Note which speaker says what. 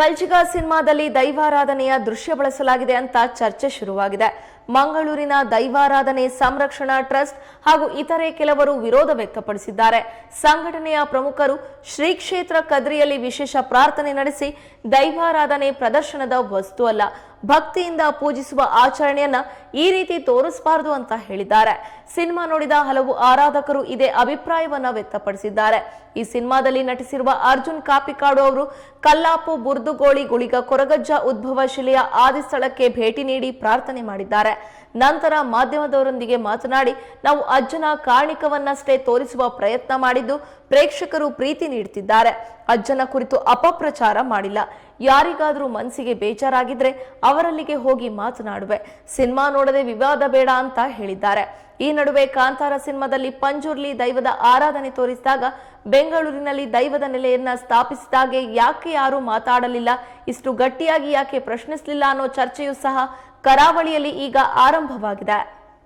Speaker 1: ಕಲ್ಚಿಗ ಸಿನಿಮಾದಲ್ಲಿ ದೈವಾರಾಧನೆಯ ದೃಶ್ಯ ಬಳಸಲಾಗಿದೆ ಅಂತ ಚರ್ಚೆ ಶುರುವಾಗಿದೆ. ಮಂಗಳೂರಿನ ದೈವಾರಾಧನೆ ಸಂರಕ್ಷಣಾ ಟ್ರಸ್ಟ್ ಹಾಗೂ ಇತರೆ ಕೆಲವರು ವಿರೋಧ ವ್ಯಕ್ತಪಡಿಸಿದ್ದಾರೆ. ಸಂಘಟನೆಯ ಪ್ರಮುಖರು ಶ್ರೀ ಕ್ಷೇತ್ರ ಕದ್ರಿಯಲ್ಲಿ ವಿಶೇಷ ಪ್ರಾರ್ಥನೆ ನಡೆಸಿ ದೈವಾರಾಧನೆ ಪ್ರದರ್ಶನದ ವಸ್ತು ಅಲ್ಲ ಭಕ್ತಿಯಿಂದ ಪೂಜಿಸುವ ಆಚರಣೆಯನ್ನ ಈ ರೀತಿ ತೋರಿಸಬಾರದು ಅಂತ ಹೇಳಿದ್ದಾರೆ. ಸಿನಿಮಾ ನೋಡಿದ ಹಲವು ಆರಾಧಕರು ಇದೇ ಅಭಿಪ್ರಾಯವನ್ನ ವ್ಯಕ್ತಪಡಿಸಿದ್ದಾರೆ. ಈ ಸಿನಿಮಾದಲ್ಲಿ ನಟಿಸಿರುವ ಅರ್ಜುನ್ ಕಾಪಿಕಾಡು ಅವರು ಕಲ್ಲಾಪು ಬುರ್ದುಗೋಳಿ ಗುಳಿಗ ಕೊರಗಜ್ಜ ಉದ್ಭವ ಶಿಲೆಯ ಆದಿ ಸ್ಥಳಕ್ಕೆ ಭೇಟಿ ನೀಡಿ ಪ್ರಾರ್ಥನೆ ಮಾಡಿದ್ದಾರೆ. ನಂತರ ಮಾಧ್ಯಮದವರೊಂದಿಗೆ ಮಾತನಾಡಿ, ನಾವು ಅಜ್ಜನ ಕಾರಣಿಕವನ್ನಷ್ಟೇ ತೋರಿಸುವ ಪ್ರಯತ್ನ ಮಾಡಿದ್ದು ಪ್ರೇಕ್ಷಕರು ಪ್ರೀತಿ ನೀಡುತ್ತಿದ್ದಾರೆ. ಅಜ್ಜನ ಕುರಿತು ಅಪಪ್ರಚಾರ ಮಾಡಿಲ್ಲ. ಯಾರಿಗಾದರೂ ಮನಸ್ಸಿಗೆ ಬೇಜಾರಾಗಿದ್ರೆ ಅವರಲ್ಲಿಗೆ ಹೋಗಿ ಮಾತನಾಡುವೆ. ಸಿನಿಮಾ ನೋಡದೆ ವಿವಾದ ಬೇಡ ಅಂತ ಹೇಳಿದ್ದಾರೆ. ಈ ನಡುವೆ ಕಾಂತಾರ ಸಿನಿಮಾದಲ್ಲಿ ಪಂಜುರ್ಲಿ ದೈವದ ಆರಾಧನೆ ತೋರಿಸಿದಾಗ ಬೆಂಗಳೂರಿನಲ್ಲಿ ದೈವದ ನೆಲೆಯನ್ನ ಸ್ಥಾಪಿಸಿದಾಗೆ ಯಾಕೆ ಯಾರು ಮಾತಾಡಲಿಲ್ಲ, ಇಷ್ಟು ಗಟ್ಟಿಯಾಗಿ ಯಾಕೆ ಪ್ರಶ್ನಿಸಲಿಲ್ಲ ಅನ್ನೋ ಚರ್ಚೆಯೂ ಸಹ ಕರಾವಳಿಯಲ್ಲಿ ಈಗ ಆರಂಭವಾಗಿದೆ.